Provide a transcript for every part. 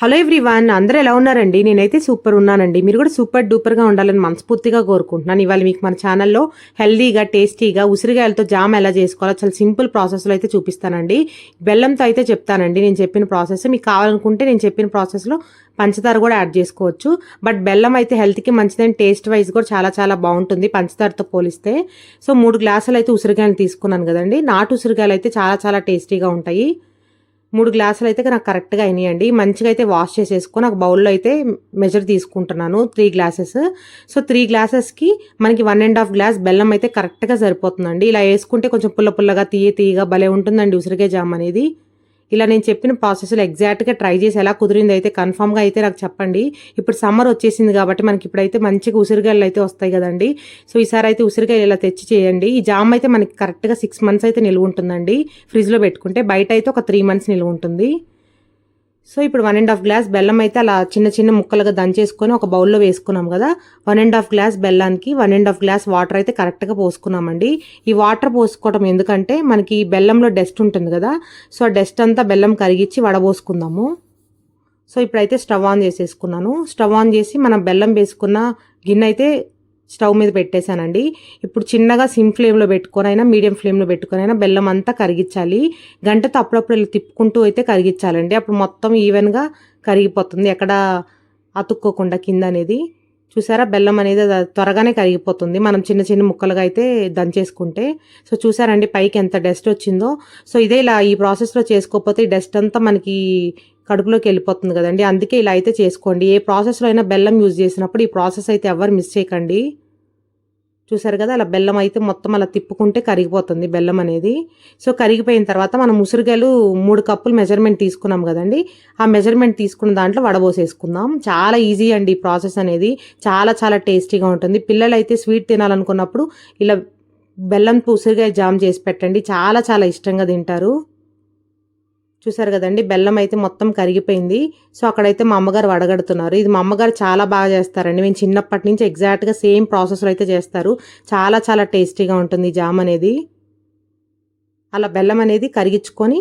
Hello everyone అందరూ ఎలా ఉన్నారండి? నేనైతే సూపర్ ఉన్నానండి. మీరు కూడా సూపర్ డూపర్గా ఉండాలని మనస్ఫూర్తిగా కోరుకుంటున్నాను. ఇవాళ మీకు మన ఛానల్లో హెల్దీగా టేస్టీగా ఉసిరికాయలతో జామ్ ఎలా చేసుకోవాలో చాలా సింపుల్ ప్రాసెస్లో అయితే చూపిస్తానండి. బెల్లంతో అయితే చెప్తానండి. నేను చెప్పిన ప్రాసెస్ మీకు కావాలనుకుంటే నేను చెప్పిన ప్రాసెస్లో పంచదార కూడా యాడ్ చేసుకోవచ్చు. బట్ బెల్లం అయితే హెల్త్కి మంచిదని టేస్ట్ వైజ్ కూడా చాలా చాలా బాగుంటుంది పంచదారతో పోలిస్తే. సో మూడు గ్లాసులు అయితే ఉసిరికాయలు తీసుకున్నాను కదండి. నాటు ఉసిరికాయలు అయితే చాలా చాలా టేస్టీగా ఉంటాయి. మూడు గ్లాసులు అయితే నాకు కరెక్ట్గా అయినాయండి. మంచిగా అయితే వాష్ చేసేసుకొని నాకు బౌల్లో అయితే మెజర్ తీసుకుంటున్నాను. Three glasses. సో త్రీ గ్లాసెస్కి మనకి వన్ అండ్ హాఫ్ గ్లాస్ బెల్లం అయితే కరెక్ట్గా సరిపోతుందండి. ఇలా వేసుకుంటే కొంచెం పుల్ల పుల్లగా తీయ తీయగా భలే ఉంటుందండి ఉసిరికాయ జామ్ అనేది. ఇలా నేను చెప్పిన ప్రాసెస్లో ఎగ్జాక్ట్గా ట్రై చేసి ఎలా కుదిరింది అయితే కన్ఫామ్గా అయితే నాకు చెప్పండి. ఇప్పుడు సమ్మర్ వచ్చేసింది కాబట్టి మనకి ఇప్పుడైతే మంచిగా ఉసిరికాయలు అయితే వస్తాయి కదండి. సో ఈసారి అయితే ఉసిరికాయలు ఇలా తెచ్చి చేయండి. ఈ జామ్ అయితే మనకి కరెక్ట్గా సిక్స్ మంత్స్ అయితే నిల్వ ఉంటుందండి. ఫ్రిడ్జ్లో పెట్టుకుంటే బయట అయితే ఒక త్రీ మంత్స్ నిల్వ ఉంటుంది. సో ఇప్పుడు వన్ అండ్ హాఫ్ గ్లాస్ బెల్లం అయితే అలా చిన్న చిన్న ముక్కలుగా దంచేసుకొని ఒక బౌల్లో వేసుకున్నాం కదా. One and half glass బెల్లానికి one and half glass water అయితే కరెక్ట్గా పోసుకున్నామండి. ఈ వాటర్ పోసుకోవడం ఎందుకంటే మనకి బెల్లంలో డస్ట్ ఉంటుంది కదా. సో ఆ డస్ట్ అంతా బెల్లం కరిగించి వడబోసుకుందాము. సో ఇప్పుడైతే స్టవ్ ఆన్ చేసేసుకున్నాను. స్టవ్ ఆన్ చేసి మనం బెల్లం వేసుకున్న గిన్నె అయితే స్టవ్ మీద పెట్టేశానండి. ఇప్పుడు చిన్నగా సిమ్ ఫ్లేమ్లో పెట్టుకొనైనా మీడియం ఫ్లేమ్లో పెట్టుకొని అయినా బెల్లం అంతా కరిగించాలి. గంటతో అప్పుడప్పుడు ఇలా తిప్పుకుంటూ అయితే కరిగించాలండి. అప్పుడు మొత్తం ఈవెన్గా కరిగిపోతుంది. ఎక్కడ అతుక్కోకుండా కింద అనేది. చూసారా? బెల్లం అనేది త్వరగానే కరిగిపోతుంది. మనం చిన్న చిన్న ముక్కలుగా అయితే దంచేసుకుంటే. సో చూసారండి పైకి ఎంత డస్ట్ వచ్చిందో. సో ఇదే ఇలా ఈ ప్రాసెస్లో చేసుకోకపోతే డస్ట్ అంతా మనకి కడుపులోకి వెళ్ళిపోతుంది కదండి. అందుకే ఇలా అయితే చేసుకోండి. ఏ ప్రాసెస్లో అయినా బెల్లం యూజ్ చేసినప్పుడు ఈ ప్రాసెస్ అయితే ఎవరు మిస్ చేయకండి. చూసారు కదా అలా బెల్లం అయితే మొత్తం అలా తిప్పుకుంటే కరిగిపోతుంది బెల్లం అనేది. సో కరిగిపోయిన తర్వాత మనం ఉసిరికాయలు మూడు కప్పులు మెజర్మెంట్ తీసుకున్నాం కదండి. ఆ మెజర్మెంట్ తీసుకున్న దాంట్లో వడబోసేసుకుందాం. చాలా ఈజీ అండి ఈ ప్రాసెస్ అనేది. చాలా చాలా టేస్టీగా ఉంటుంది. పిల్లలు అయితే స్వీట్ తినాలనుకున్నప్పుడు ఇలా బెల్లం ఉసిరికాయ జామ్ చేసి పెట్టండి. చాలా చాలా ఇష్టంగా తింటారు. చూసారు కదండి బెల్లం అయితే మొత్తం కరిగిపోయింది. సో అక్కడైతే మా అమ్మగారు వడగడుతున్నారు. ఇది మా అమ్మగారు చాలా బాగా చేస్తారండి. మేము చిన్నప్పటి నుంచి ఎగ్జాక్ట్గా సేమ్ ప్రాసెస్లో అయితే చేస్తారు. చాలా చాలా టేస్టీగా ఉంటుంది జామ్ అనేది. అలా బెల్లం అనేది కరిగించుకొని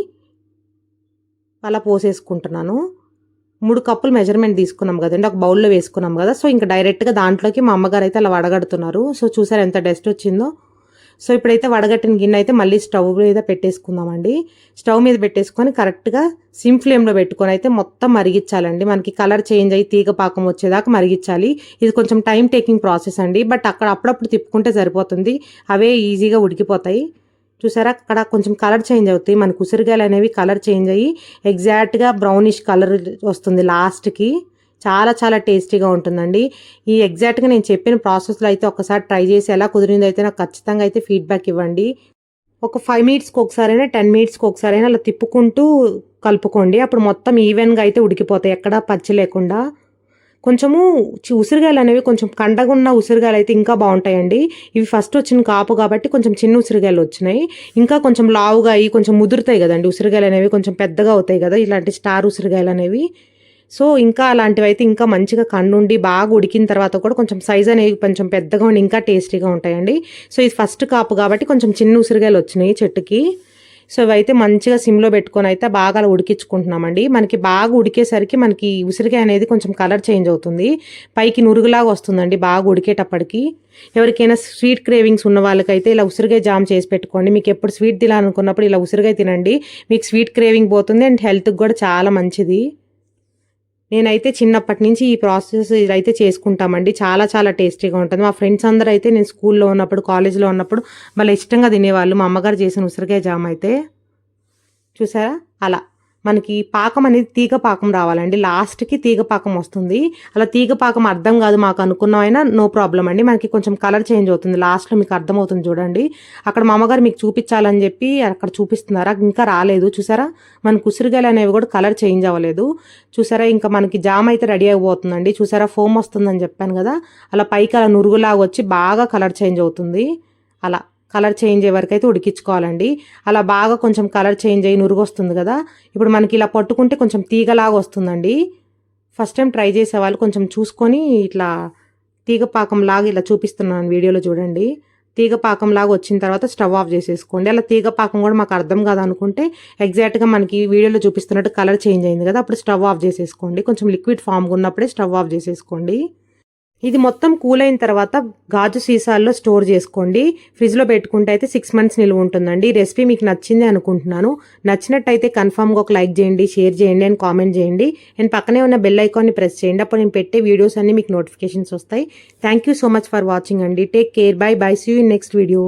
అలా పోసేసుకుంటున్నాను. మూడు కప్పులు మెజర్మెంట్ తీసుకున్నాం కదండి. ఒక బౌల్లో వేసుకున్నాం కదా. సో ఇంకా డైరెక్ట్గా దాంట్లోకి మా అమ్మగారు అయితే అలా వడగడుతున్నారు. సో చూసారు ఎంత డస్ట్ వచ్చిందో. సో ఇప్పుడైతే వడగట్టిన గిన్నె అయితే మళ్ళీ స్టవ్ మీద పెట్టేసుకుందామండి. స్టవ్ మీద పెట్టేసుకొని కరెక్ట్గా సిమ్ ఫ్లేమ్లో పెట్టుకొని అయితే మొత్తం మరిగించాలండి. మనకి కలర్ చేంజ్ అయ్యి తీగ పాకం వచ్చేదాకా మరిగించాలి. ఇది కొంచెం టైం టేకింగ్ ప్రాసెస్ అండి. బట్ అక్కడ అప్పుడప్పుడు తిప్పుకుంటే సరిపోతుంది. అవే ఈజీగా ఉడికిపోతాయి. చూసారా? అక్కడ కొంచెం కలర్ చేంజ్ అవుతాయి. మనకు ఉసిరికాయలు అనేవి కలర్ చేంజ్ అయ్యి ఎగ్జాక్ట్గా బ్రౌనిష్ కలర్ వస్తుంది లాస్ట్కి. చాలా చాలా టేస్టీగా ఉంటుందండి. ఈ ఎగ్జాక్ట్గా నేను చెప్పిన ప్రాసెస్లో అయితే ఒకసారి ట్రై చేసి ఎలా కుదిరిందో అయితే నాకు ఖచ్చితంగా అయితే ఫీడ్బ్యాక్ ఇవ్వండి. ఒక ఫైవ్ మినిట్స్కి ఒకసారైనా టెన్ మినిట్స్కి ఒకసారైనా అలా తిప్పుకుంటూ కలుపుకోండి. అప్పుడు మొత్తం ఈవెన్గా అయితే ఉడికిపోతాయి. ఎక్కడ పచ్చి లేకుండా. కొంచెము ఉసిరిగాయలు అనేవి కొంచెం కండగున్న ఉసిరిగాయలు అయితే ఇంకా బాగుంటాయండి. ఇవి ఫస్ట్ వచ్చిన కాపు కాబట్టి కొంచెం చిన్న ఉసిరిగాయలు వచ్చినాయి. ఇంకా కొంచెం లావుగా అయ్యి కొంచెం ముదురుతాయి కదండి. ఉసిరిగాయలు అనేవి కొంచెం పెద్దగా అవుతాయి కదా. ఇలాంటి స్టార్ ఉసిరిగాయలు అనేవి. సో ఇంకా అలాంటివి అయితే ఇంకా మంచిగా కన్నుండి బాగా ఉడికిన తర్వాత కూడా కొంచెం సైజ్ అనేవి కొంచెం పెద్దగా ఉండి ఇంకా టేస్టీగా ఉంటాయండి. సో ఇది ఫస్ట్ కాపు కాబట్టి కొంచెం చిన్న ఉసిరిగాయలు వచ్చినాయి చెట్టుకి. సో ఇవైతే మంచిగా సిమ్లో పెట్టుకొని అయితే బాగా అలా ఉడికించుకుంటున్నామండి. మనకి బాగా ఉడికేసరికి మనకి ఉసిరికాయ అనేది కొంచెం కలర్ చేంజ్ అవుతుంది. పైకి నురుగులాగా వస్తుందండి బాగా ఉడికేటప్పటికి. ఎవరికైనా స్వీట్ క్రేవింగ్స్ ఉన్న వాళ్ళకైతే ఇలా ఉసిరికాయ జామ్ చేసి పెట్టుకోండి. మీకు ఎప్పుడు స్వీట్ తినాలనుకున్నప్పుడు ఇలా ఉసిరికాయ తినండి. మీకు స్వీట్ క్రేవింగ్ పోతుంది అండ్ హెల్త్కి కూడా చాలా మంచిది. నేనైతే చిన్నప్పటి నుంచి ఈ ప్రాసెస్ అయితే చేసుకుంటామండి. చాలా చాలా టేస్టీగా ఉంటుంది. మా ఫ్రెండ్స్ అందరూ అయితే నేను స్కూల్లో ఉన్నప్పుడు కాలేజీలో ఉన్నప్పుడు మళ్ళీ ఇష్టంగా తినేవాళ్ళు. మా అమ్మగారు చేసిన ఉసిరికాయ జామ్ అయితే. చూసారా? అలా. మనకి పాకం అనేది తీగ పాకం రావాలండి. లాస్ట్కి తీగ పాకం వస్తుంది. అలా తీగ పాకం అర్థం కాదు మాకు అనుకున్నామైనా నో ప్రాబ్లం అండి. మనకి కొంచెం కలర్ చేంజ్ అవుతుంది. లాస్ట్లో మీకు అర్థమవుతుంది చూడండి. అక్కడ మా అమ్మగారు మీకు చూపించాలని చెప్పి అక్కడ చూపిస్తున్నారా? ఇంకా రాలేదు. చూసారా? మన ఉసిరిగాయలు అనేవి కూడా కలర్ చేంజ్ అవ్వలేదు. చూసారా? ఇంకా మనకి జామ్ అయితే రెడీ అయిపోతుందండి. చూసారా? ఫోమ్ వస్తుందని చెప్పాను కదా. అలా పైకి అలా నురుగులాగా వచ్చి బాగా కలర్ చేంజ్ అవుతుంది. అలా. కలర్ చేంజ్ అయ్యే వరకు అయితే ఉడికించుకోవాలండి. అలా బాగా కొంచెం కలర్ చేంజ్ అయ్యి నురుగు వస్తుంది కదా. ఇప్పుడు మనకి ఇలా పట్టుకుంటే కొంచెం తీగలాగా వస్తుందండి. ఫస్ట్ టైం ట్రై చేసే వాళ్ళు కొంచెం చూసుకొని ఇట్లా తీగ పాకంలాగా ఇలా చూపిస్తున్నాను వీడియోలో చూడండి. తీగ పాకం లాగా వచ్చిన తర్వాత స్టవ్ ఆఫ్ చేసేసుకోండి. అలా తీగ పాకం కూడా మాకు అర్థం కాదు అనుకుంటే ఎగ్జాక్ట్గా మనకి వీడియోలో చూపిస్తున్నట్టు కలర్ చేంజ్ అయింది కదా. అప్పుడు స్టవ్ ఆఫ్ చేసేసుకోండి. కొంచెం లిక్విడ్ ఫామ్గా ఉన్నప్పుడే స్టవ్ ఆఫ్ చేసేసుకోండి. ఇది మొత్తం కూల్ అయిన తర్వాత గాజు సీసాల్లో స్టోర్ చేసుకోండి. ఫ్రిడ్జ్లో పెట్టుకుంటే అయితే సిక్స్ మంత్స్ నిల్వ ఉంటుందండి. ఈ రెసిపీ మీకు నచ్చింది అనుకుంటున్నాను. నచ్చినట్టయితే కన్ఫామ్గా ఒక లైక్ చేయండి షేర్ చేయండి అండ్ కామెంట్ చేయండి. అండ్ పక్కనే ఉన్న బెల్ ఐకాన్ని ప్రెస్ చేయండి. అప్పుడు నేను పెట్టే వీడియోస్ అన్ని మీకు నోటిఫికేషన్స్ వస్తాయి. Thank you so much for watching అండి. Take care bye bye see you next video